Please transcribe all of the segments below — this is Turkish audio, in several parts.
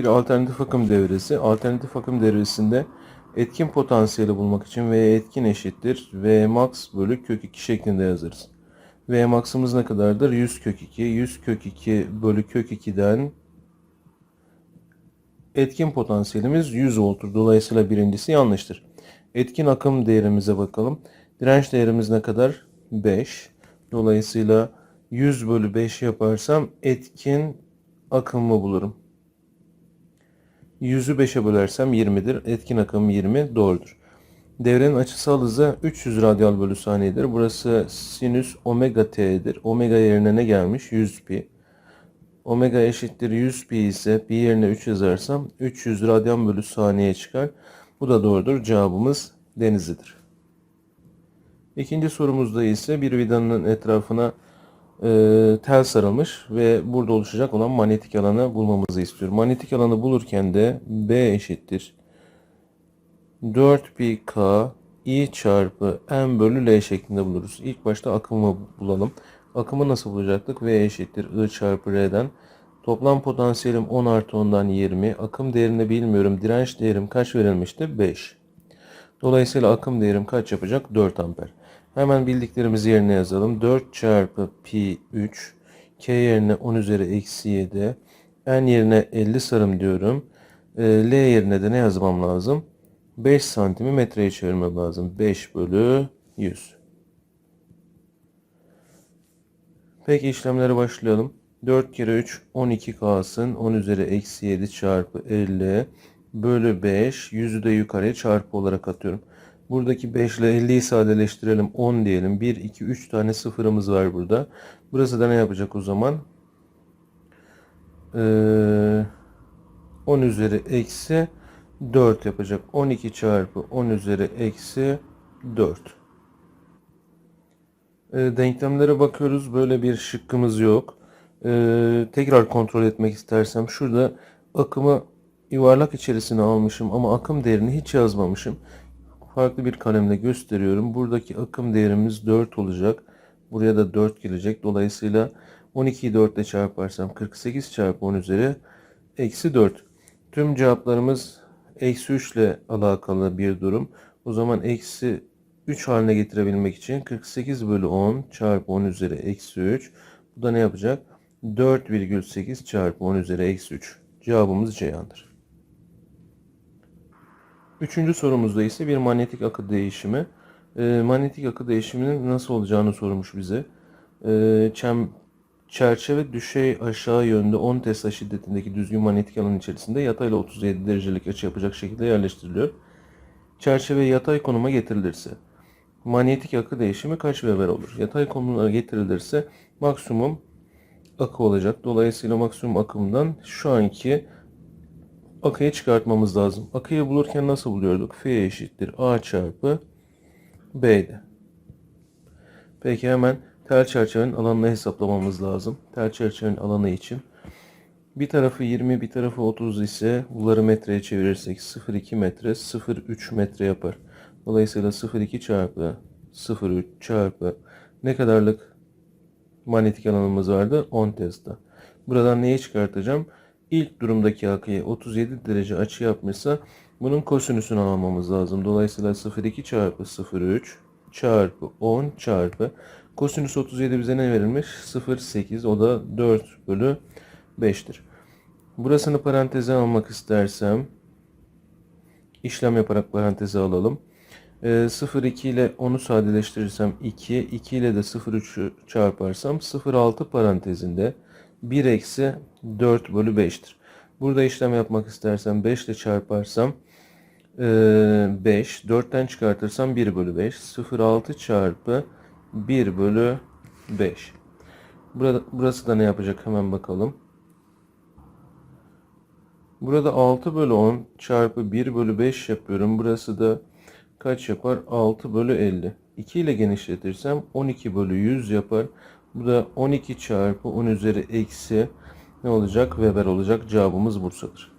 bir alternatif akım devresi. Alternatif akım devresinde etkin potansiyeli bulmak için V etkin eşittir V max bölü kök 2 şeklinde yazarız. V max'ımız ne kadardır? 100 kök 2. 100 kök 2 bölü kök 2'den etkin potansiyelimiz 100 volttur. Dolayısıyla birincisi yanlıştır. Etkin akım değerimize bakalım. Direnç değerimiz ne kadar? 5. Dolayısıyla 100 bölü 5 yaparsam etkin akımı bulurum. 100'ü 5'e bölersem 20'dir. Etkin akım 20 doğrudur. Devrenin açısal hızı 300 radyal bölü saniyedir. Burası sinüs omega t'dir. Omega yerine ne gelmiş? 100 pi. Omega eşittir 100 pi ise pi yerine 3 yazarsam 300 radyan bölü saniye çıkar. Bu da doğrudur. Cevabımız denizlidir. İkinci sorumuzda ise bir vidanın etrafına e, tel sarılmış ve burada oluşacak olan manyetik alanı bulmamızı istiyor. Manyetik alanı bulurken de B eşittir 4 pi k i çarpı m bölü l şeklinde buluruz. İlk başta akımı bulalım. Akımı nasıl bulacaktık? V eşittir I çarpı R'den. Toplam potansiyelim 10 artı 10'dan 20. Akım değerini bilmiyorum. Direnç değerim kaç verilmişti? 5. Dolayısıyla akım değerim kaç yapacak? 4 amper. Hemen bildiklerimizi yerine yazalım. 4 çarpı pi 3. K yerine 10 üzeri eksi 7. N yerine 50 sarım diyorum. E, L yerine de ne yazmam lazım? 5 santimi metreye çevirmem lazım. 5 bölü 100. Peki işlemlere başlayalım. 4 kere 3 12 kalsın. 10 üzeri eksi 7 çarpı 50 bölü 5. 100'ü de yukarıya çarpı olarak atıyorum. Buradaki 5 ile 50'yi sadeleştirelim. 10 diyelim. 1, 2, 3 tane sıfırımız var burada. Burası da ne yapacak o zaman? Ee, 10 üzeri eksi 4 yapacak. 12 çarpı 10 üzeri eksi 4. E, denklemlere bakıyoruz. Böyle bir şıkkımız yok. E, tekrar kontrol etmek istersem şurada akımı yuvarlak içerisine almışım ama akım değerini hiç yazmamışım. Farklı bir kalemle gösteriyorum. Buradaki akım değerimiz 4 olacak. Buraya da 4 gelecek. Dolayısıyla 12'yi 4 ile çarparsam 48 çarpı 10 üzeri eksi 4. Tüm cevaplarımız eksi 3 ile alakalı bir durum. O zaman eksi 3 haline getirebilmek için 48 bölü 10 çarpı 10 üzeri eksi 3. Bu da ne yapacak? 4,8 çarpı 10 üzeri eksi 3. Cevabımız Ceyhan'dır. Üçüncü sorumuzda ise bir manyetik akı değişimi. E, manyetik akı değişiminin nasıl olacağını sormuş bize. E, çem, çerçeve düşey aşağı yönde 10 Tesla şiddetindeki düzgün manyetik alan içerisinde yatayla 37 derecelik açı yapacak şekilde yerleştiriliyor. Çerçeve yatay konuma getirilirse manyetik akı değişimi kaç Weber olur? Yatay konumuna getirilirse maksimum akı olacak. Dolayısıyla maksimum akımdan şu anki akıyı çıkartmamız lazım. Akıyı bulurken nasıl buluyorduk? F eşittir A çarpı B'de. Peki hemen tel çerçevenin alanını hesaplamamız lazım. Tel çerçevenin alanı için. Bir tarafı 20, bir tarafı 30 ise bunları metreye çevirirsek 0,2 metre, 0,3 metre yapar. Dolayısıyla 0,2 çarpı 0,3 çarpı ne kadarlık manyetik alanımız vardı? 10 Tesla. Buradan neyi çıkartacağım? İlk durumdaki akıyı 37 derece açı yapmışsa bunun kosinüsünü almamız lazım. Dolayısıyla 0,2 çarpı 0,3 çarpı 10 çarpı kosinüs 37 bize ne verilmiş? 0,8 o da 4 bölü 5'tir. Burasını paranteze almak istersem işlem yaparak paranteze alalım. E, 0,2 ile 10'u sadeleştirirsem 2, 2 ile de 0,3'ü çarparsam 0,6 parantezinde 1 eksi 4 bölü 5'tir. Burada işlem yapmak istersem 5 ile çarparsam 5, 4'ten çıkartırsam 1 bölü 5, 0,6 çarpı 1 bölü 5. Burada, burası da ne yapacak hemen bakalım. Burada 6 bölü 10 çarpı 1 bölü 5 yapıyorum. Burası da kaç yapar? 6 bölü 50. 2 ile genişletirsem 12 bölü 100 yapar. Bu da 12 çarpı 10 üzeri eksi ne olacak? Weber olacak. Cevabımız Bursa'dır.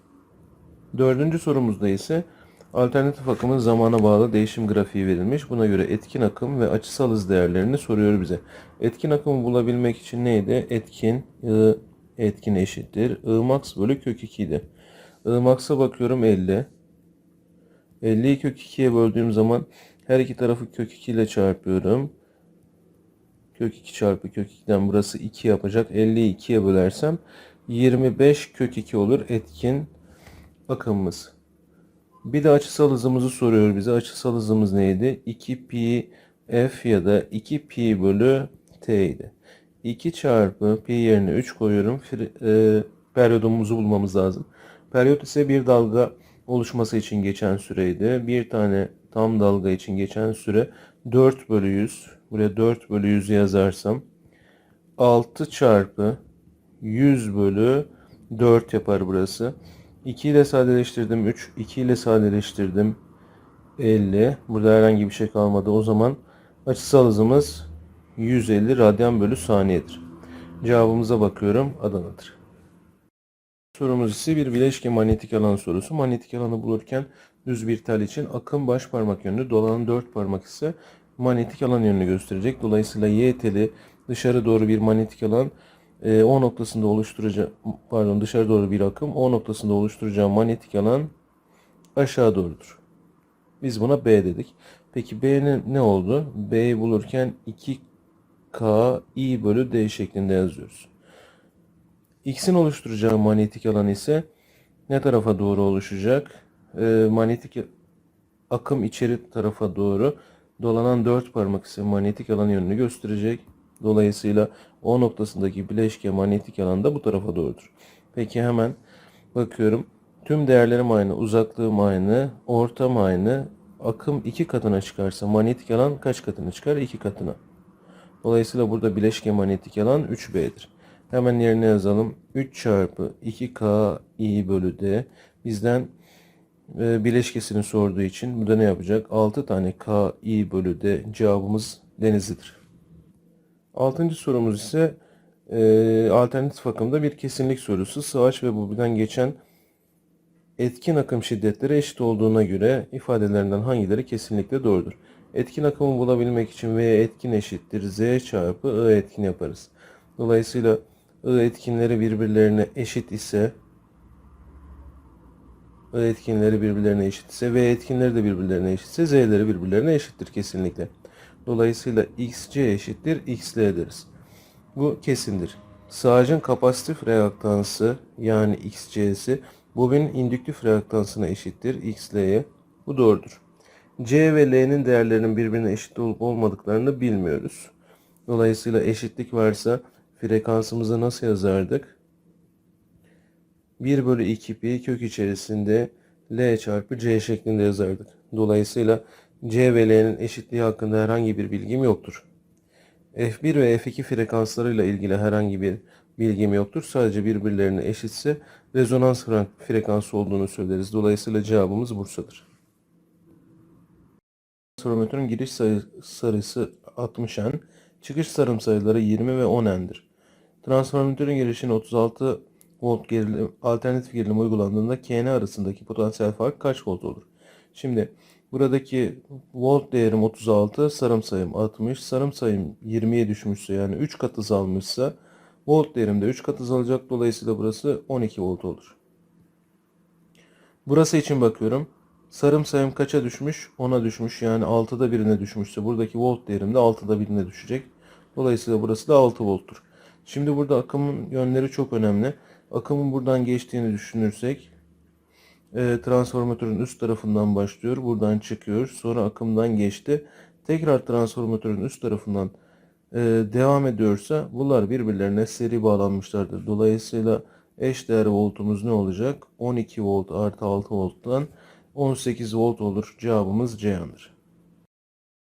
Dördüncü sorumuzda ise alternatif akımın zamana bağlı değişim grafiği verilmiş. Buna göre etkin akım ve açısal hız değerlerini soruyor bize. Etkin akımı bulabilmek için neydi? Etkin I etkin eşittir. I max bölü kök 2 idi. Imaksa bakıyorum 50. 50'yi kök 2'ye böldüğüm zaman her iki tarafı kök 2 ile çarpıyorum. Kök 2 çarpı kök 2'den burası 2 yapacak. 50'yi 2'ye bölersem 25 kök 2 olur etkin akımımız. Bir de açısal hızımızı soruyor bize. Açısal hızımız neydi? 2 pi f ya da 2 pi bölü t idi. 2 çarpı pi yerine 3 koyuyorum. E, periyodumuzu bulmamız lazım. Periyot ise bir dalga oluşması için geçen süreydi. Bir tane tam dalga için geçen süre 4 bölü 100. Buraya 4 bölü 100 yazarsam 6 çarpı 100 bölü 4 yapar burası. 2 ile sadeleştirdim 3. 2 ile sadeleştirdim 50. Burada herhangi bir şey kalmadı. O zaman açısal hızımız 150 radyan bölü saniyedir. Cevabımıza bakıyorum. Adana'dır. Sorumuz ise bir bileşke manyetik alan sorusu. Manyetik alanı bulurken düz bir tel için akım baş parmak yönlü, dolanan dört parmak ise manyetik alan yönünü gösterecek. Dolayısıyla Y teli dışarı doğru bir manyetik alan, e, O noktasında oluşturacağı, pardon dışarı doğru bir akım, O noktasında oluşturacağı manyetik alan aşağı doğrudur. Biz buna B dedik. Peki B'nin ne oldu? B'yi bulurken 2K I bölü D şeklinde yazıyoruz. X'in oluşturacağı manyetik alan ise ne tarafa doğru oluşacak? E, manyetik akım içeri tarafa doğru dolanan dört parmak ise manyetik alan yönünü gösterecek. Dolayısıyla O noktasındaki bileşke manyetik alan da bu tarafa doğrudur. Peki hemen bakıyorum. Tüm değerlerim aynı, uzaklığım aynı, ortam aynı. Akım iki katına çıkarsa manyetik alan kaç katına çıkar? İki katına. Dolayısıyla burada bileşke manyetik alan 3B'dir. Hemen yerine yazalım. 3 çarpı 2K I bölü D bizden e, bileşkesini sorduğu için bu da ne yapacak? 6 tane K I bölü D cevabımız denizlidir. Altıncı sorumuz ise e, alternatif akımda bir kesinlik sorusu. Sığaç ve bobiden geçen etkin akım şiddetleri eşit olduğuna göre ifadelerinden hangileri kesinlikle doğrudur? Etkin akımı bulabilmek için V etkin eşittir Z çarpı I etkin yaparız. Dolayısıyla I etkinleri birbirlerine eşit ise etkinleri birbirlerine eşit ise V etkinleri de birbirlerine eşitse Z'leri birbirlerine eşittir kesinlikle. Dolayısıyla XC eşittir XL deriz. Bu kesindir. Sağacın kapasitif reaktansı yani XC'si bobinin indüktif reaktansına eşittir XL'ye. Bu doğrudur. C ve L'nin değerlerinin birbirine eşit olup olmadıklarını bilmiyoruz. Dolayısıyla eşitlik varsa frekansımızı nasıl yazardık? 1 bölü 2 pi kök içerisinde L çarpı C şeklinde yazardık. Dolayısıyla C ve L'nin eşitliği hakkında herhangi bir bilgim yoktur. F1 ve F2 frekanslarıyla ilgili herhangi bir bilgim yoktur. Sadece birbirlerine eşitse rezonans frekansı olduğunu söyleriz. Dolayısıyla cevabımız Bursa'dır. Transformatörün giriş sayı, sarısı 60 n, çıkış sarım sayıları 20 ve 10 n'dir. Transformatörün girişine 36 volt gerilim, alternatif gerilim uygulandığında KN arasındaki potansiyel fark kaç volt olur? Şimdi buradaki volt değerim 36, sarım sayım 60, sarım sayım 20'ye düşmüşse yani 3 kat azalmışsa volt değerim de 3 kat azalacak. Dolayısıyla burası 12 volt olur. Burası için bakıyorum. Sarım sayım kaça düşmüş? 10'a düşmüş. Yani 6'da birine düşmüşse buradaki volt değerim de 6'da birine düşecek. Dolayısıyla burası da 6 volttur. Şimdi burada akımın yönleri çok önemli. Akımın buradan geçtiğini düşünürsek e, transformatörün üst tarafından başlıyor. Buradan çıkıyor. Sonra akımdan geçti. Tekrar transformatörün üst tarafından e, devam ediyorsa bunlar birbirlerine seri bağlanmışlardır. Dolayısıyla eş değer voltumuz ne olacak? 12 volt artı 6 volttan 18 volt olur. Cevabımız Ceyhan'dır.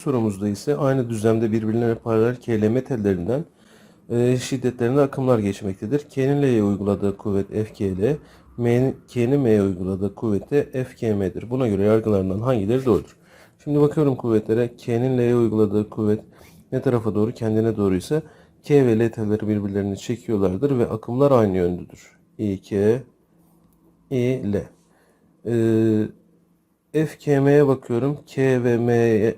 Sorumuzda ise aynı düzlemde birbirlerine paralel KLM tellerinden şiddetlerinde akımlar geçmektedir. K'nin L'ye uyguladığı kuvvet FKL, K'nin M'ye uyguladığı kuvveti FKM'dir. Buna göre yargılarından hangileri doğrudur? Şimdi bakıyorum kuvvetlere. K'nin L'ye uyguladığı kuvvet ne tarafa doğru? Kendine doğru ise K ve L telleri birbirlerini çekiyorlardır ve akımlar aynı yöndedir. I, K, I, L. Ee, FKM'ye bakıyorum. K ve M'ye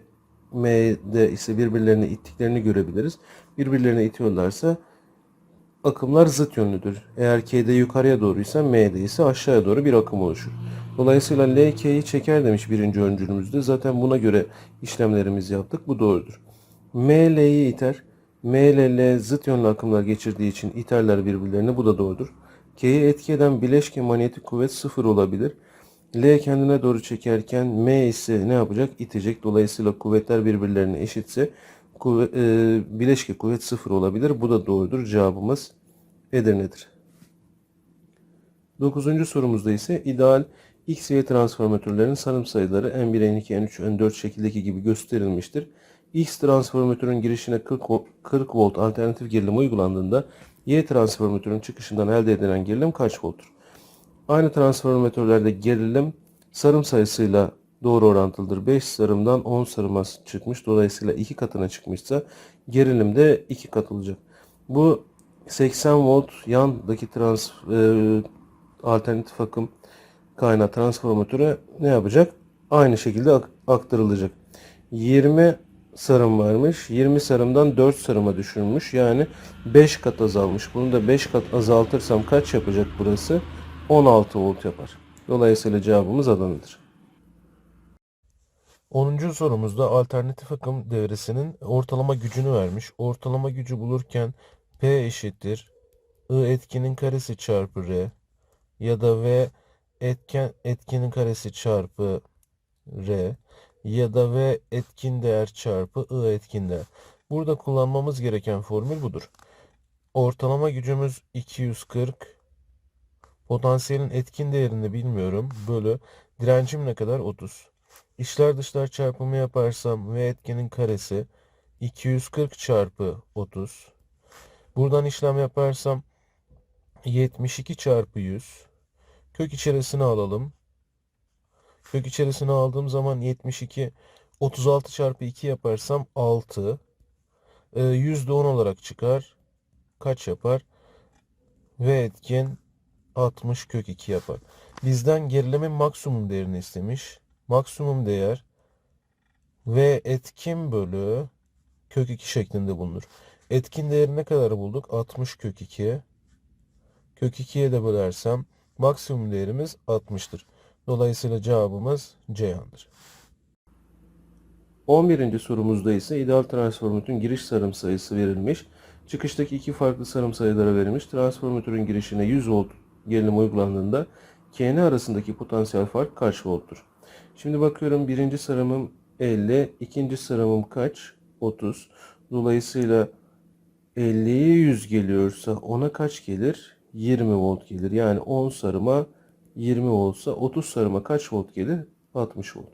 M'de ise birbirlerini ittiklerini görebiliriz. Birbirlerine itiyorlarsa akımlar zıt yönlüdür. Eğer K'de yukarıya doğruysa M'de ise aşağıya doğru bir akım oluşur. Dolayısıyla L K'yi çeker demiş birinci öncülümüzde. Zaten buna göre işlemlerimizi yaptık. Bu doğrudur. M L'yi iter. M ile L zıt yönlü akımlar geçirdiği için iterler birbirlerini. Bu da doğrudur. K'yi etki eden bileşke manyetik kuvvet sıfır olabilir. L kendine doğru çekerken M ise ne yapacak? İtecek. Dolayısıyla kuvvetler birbirlerine eşitse kuvvet, e, bileşke kuvvet sıfır olabilir. Bu da doğrudur. Cevabımız Edirne'dir. Dokuzuncu sorumuzda ise ideal X ve Y transformatörlerin sanım sayıları N1, N2, N3, N4 şekildeki gibi gösterilmiştir. X transformatörün girişine 40, vo- 40 volt alternatif gerilim uygulandığında Y transformatörün çıkışından elde edilen gerilim kaç volttur? Aynı transformatörlerde gerilim sarım sayısıyla doğru orantılıdır. 5 sarımdan 10 sarıma çıkmış. Dolayısıyla 2 katına çıkmışsa gerilim de 2 kat olacak. Bu 80 volt yandaki trans e, alternatif akım kaynağı transformatöre ne yapacak? Aynı şekilde ak- aktarılacak. 20 sarım varmış. 20 sarımdan 4 sarıma düşürmüş. Yani 5 kat azalmış. Bunu da 5 kat azaltırsam kaç yapacak burası? 16 volt yapar. Dolayısıyla cevabımız Adana'dır. 10. sorumuzda alternatif akım devresinin ortalama gücünü vermiş. Ortalama gücü bulurken P eşittir I etkinin karesi çarpı R ya da V etken etkinin karesi çarpı R ya da V etkin değer çarpı I etkin değer. Burada kullanmamız gereken formül budur. Ortalama gücümüz 240. Potansiyelin etkin değerini bilmiyorum. Bölü direncim ne kadar? 30. İçler dışlar çarpımı yaparsam V etkinin karesi 240 çarpı 30. Buradan işlem yaparsam 72 çarpı 100. Kök içerisine alalım. Kök içerisine aldığım zaman 72 36 çarpı 2 yaparsam 6. Ee, yüzde 10 olarak çıkar. Kaç yapar? V etkin 60 kök 2 yapar. Bizden gerilemin maksimum değerini istemiş. Maksimum değer V etkin bölü kök 2 şeklinde bulunur. Etkin değeri ne kadar bulduk? 60 kök 2. Kök 2'ye de bölersem maksimum değerimiz 60'tır. Dolayısıyla cevabımız Ceyhan'dır. 11. sorumuzda ise ideal transformatörün giriş sarım sayısı verilmiş. Çıkıştaki iki farklı sarım sayılara verilmiş. Transformatörün girişine 100 volt gerilim uygulandığında KN arasındaki potansiyel fark kaç volttur? Şimdi bakıyorum birinci sarımım 50, ikinci sarımım kaç? 30. Dolayısıyla 50'ye 100 geliyorsa ona kaç gelir? 20 volt gelir. Yani 10 sarıma 20 voltsa 30 sarıma kaç volt gelir? 60 volt.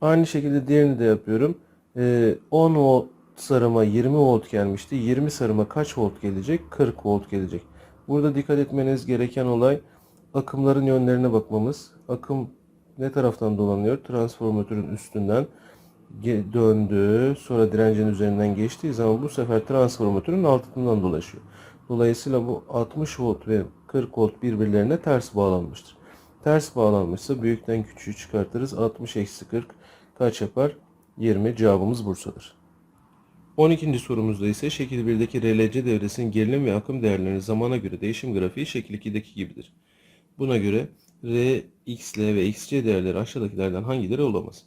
Aynı şekilde diğerini de yapıyorum. Ee, 10 volt sarıma 20 volt gelmişti. 20 sarıma kaç volt gelecek? 40 volt gelecek. Burada dikkat etmeniz gereken olay akımların yönlerine bakmamız. Akım ne taraftan dolanıyor? Transformatörün üstünden döndü. Sonra direncin üzerinden geçtiği zaman bu sefer transformatörün altından dolaşıyor. Dolayısıyla bu 60 volt ve 40 volt birbirlerine ters bağlanmıştır. Ters bağlanmışsa büyükten küçüğü çıkartırız. 60 eksi 40 kaç yapar? 20 cevabımız Bursa'dır. 12. sorumuzda ise şekil 1'deki RLC devresinin gerilim ve akım değerlerinin zamana göre değişim grafiği şekil 2'deki gibidir. Buna göre R, XL ve XC değerleri aşağıdakilerden hangileri olamaz?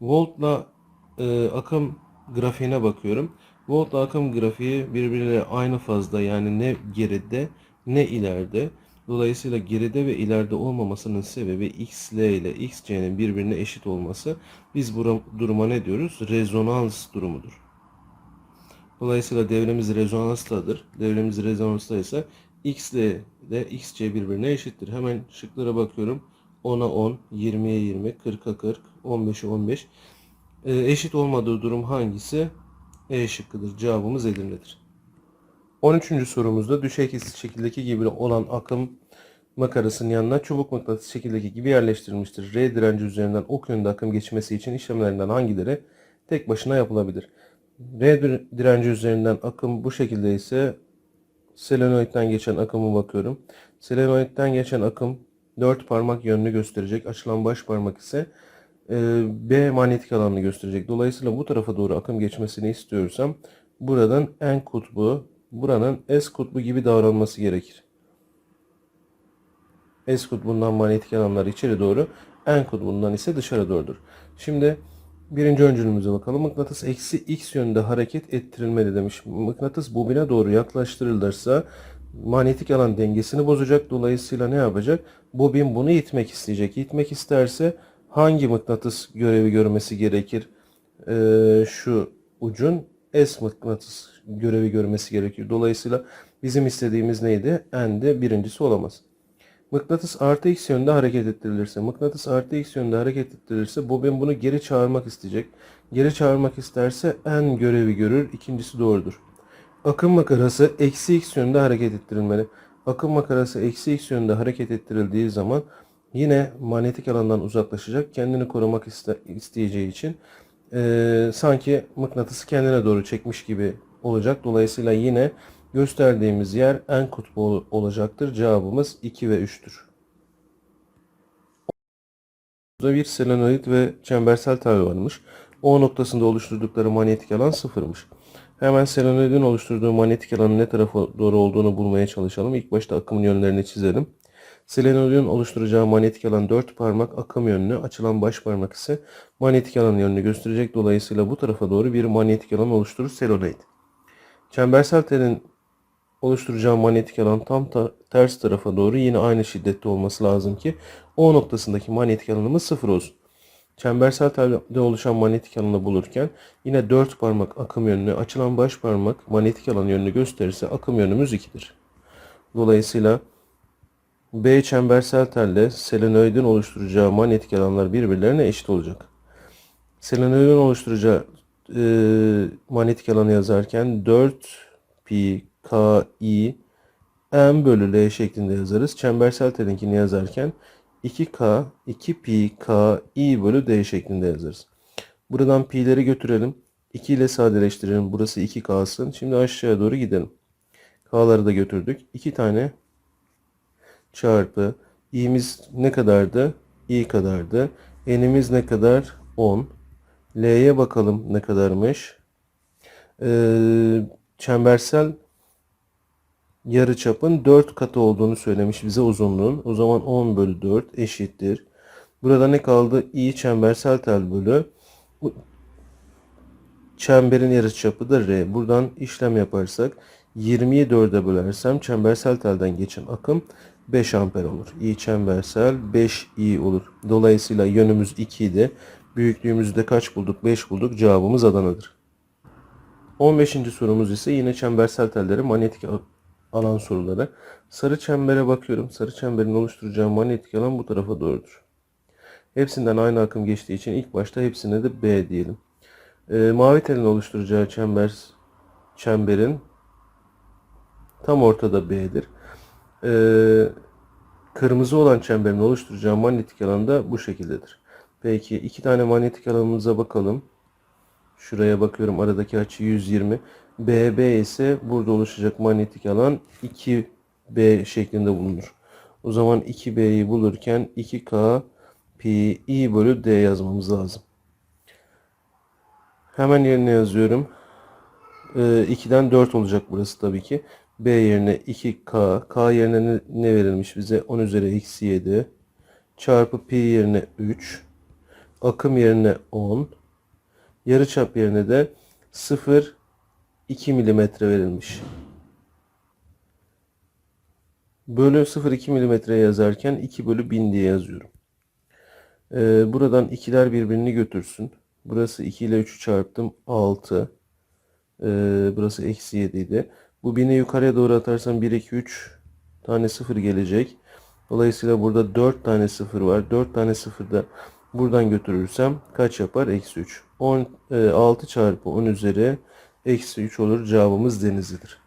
Voltla e, akım grafiğine bakıyorum. Voltla akım grafiği birbiriyle aynı fazda yani ne geride ne ileride. Dolayısıyla geride ve ileride olmamasının sebebi XL ile XC'nin birbirine eşit olması. Biz bu duruma ne diyoruz? Rezonans durumudur. Dolayısıyla devremiz rezonanstadır. Devremiz rezonansta ise X ile XC birbirine eşittir. Hemen şıklara bakıyorum. 10'a 10, 20'ye 20, 40'a 40, 15'e 15. Ee, eşit olmadığı durum hangisi? E şıkkıdır. Cevabımız Edirne'dir. 13. sorumuzda düşey kesit şekildeki gibi olan akım makarasının yanına çubuk mıknatıs şekildeki gibi yerleştirilmiştir. R direnci üzerinden ok yönünde akım geçmesi için işlemlerinden hangileri tek başına yapılabilir? R dir- direnci üzerinden akım bu şekilde ise selenoidden geçen akımı bakıyorum. Selenoidden geçen akım 4 parmak yönünü gösterecek. Açılan baş parmak ise e, B manyetik alanını gösterecek. Dolayısıyla bu tarafa doğru akım geçmesini istiyorsam buradan N kutbu, buranın S kutbu gibi davranması gerekir. S kutbundan manyetik alanlar içeri doğru, N kutbundan ise dışarı doğrudur. Şimdi birinci öncülümüze bakalım. Mıknatıs eksi x yönde hareket ettirilmeli demiş. Mıknatıs bobine doğru yaklaştırılırsa manyetik alan dengesini bozacak. Dolayısıyla ne yapacak? Bobin bunu itmek isteyecek. İtmek isterse hangi mıknatıs görevi görmesi gerekir? Ee, şu ucun S mıknatıs görevi görmesi gerekir. Dolayısıyla bizim istediğimiz neydi? N de birincisi olamaz. Mıknatıs artı x yönde hareket ettirilirse, mıknatıs artı x yönde hareket ettirilirse bobin bunu geri çağırmak isteyecek. Geri çağırmak isterse n görevi görür. İkincisi doğrudur. Akım makarası eksi x yönde hareket ettirilmeli. Akım makarası eksi x yönde hareket ettirildiği zaman yine manyetik alandan uzaklaşacak. Kendini korumak iste isteyeceği için e, sanki mıknatısı kendine doğru çekmiş gibi olacak. Dolayısıyla yine gösterdiğimiz yer en kutbu olacaktır. Cevabımız 2 ve 3'tür. Burada bir selenoid ve çembersel tel varmış. O noktasında oluşturdukları manyetik alan sıfırmış. Hemen selenoidin oluşturduğu manyetik alanın ne tarafa doğru olduğunu bulmaya çalışalım. İlk başta akımın yönlerini çizelim. Selenoidin oluşturacağı manyetik alan 4 parmak akım yönünü, açılan baş parmak ise manyetik alan yönünü gösterecek. Dolayısıyla bu tarafa doğru bir manyetik alan oluşturur selenoid. Çembersel telin oluşturacağı manyetik alan tam ta ters tarafa doğru yine aynı şiddette olması lazım ki O noktasındaki manyetik alanımız sıfır olsun. Çembersel telde oluşan manyetik alanı bulurken yine 4 parmak akım yönünü, açılan baş parmak manyetik alan yönünü gösterirse akım yönümüz 2'dir. Dolayısıyla B çembersel telle selenoidin oluşturacağı manyetik alanlar birbirlerine eşit olacak. Selenoidin oluşturacağı e, manyetik alanı yazarken 4 pi k i m bölü l şeklinde yazarız. Çembersel telinkini yazarken 2k 2 pi k i bölü d şeklinde yazarız. Buradan pi'leri götürelim. 2 ile sadeleştirelim. Burası 2 kalsın. Şimdi aşağıya doğru gidelim. K'ları da götürdük. 2 tane çarpı i'miz ne kadardı? i kadardı. n'imiz ne kadar? 10. L'ye bakalım ne kadarmış. Ee, çembersel yarıçapın 4 katı olduğunu söylemiş bize uzunluğun. O zaman 10 bölü 4 eşittir. Burada ne kaldı? i çembersel tel bölü çemberin yarıçapı da r. Buradan işlem yaparsak 20'yi 4'e bölersem çembersel telden geçen akım 5 amper olur. i çembersel 5 i olur. Dolayısıyla yönümüz 2 idi. Büyüklüğümüzde kaç bulduk? 5 bulduk. Cevabımız Adana'dır. 15. sorumuz ise yine çembersel telleri manyetik alan soruları. Sarı çembere bakıyorum. Sarı çemberin oluşturacağı manyetik alan bu tarafa doğrudur. Hepsinden aynı akım geçtiği için ilk başta hepsine de B diyelim. E, mavi telin oluşturacağı çember çemberin tam ortada B'dir. E, kırmızı olan çemberin oluşturacağı manyetik alan da bu şekildedir. Peki iki tane manyetik alanımıza bakalım. Şuraya bakıyorum aradaki açı 120. BB ise burada oluşacak manyetik alan 2B şeklinde bulunur. O zaman 2B'yi bulurken 2K pi bölü D yazmamız lazım. Hemen yerine yazıyorum. Ee, 2'den 4 olacak burası tabii ki. B yerine 2K. K yerine ne, ne verilmiş bize? 10 üzeri eksi 7. Çarpı pi yerine 3. Akım yerine 10. Yarıçap yerine de 0 2 milimetre verilmiş. Bölü 0,2 milimetre yazarken 2 bölü 1000 diye yazıyorum. Ee, buradan ikiler birbirini götürsün. Burası 2 ile 3'ü çarptım. 6. Ee, burası eksi 7 idi. Bu 1000'i yukarıya doğru atarsam 1, 2, 3 tane 0 gelecek. Dolayısıyla burada 4 tane 0 var. 4 tane 0 da buradan götürürsem kaç yapar? Eksi 3. 10, e, 6 çarpı 10 üzeri eksi 3 olur. Cevabımız Denizli'dir.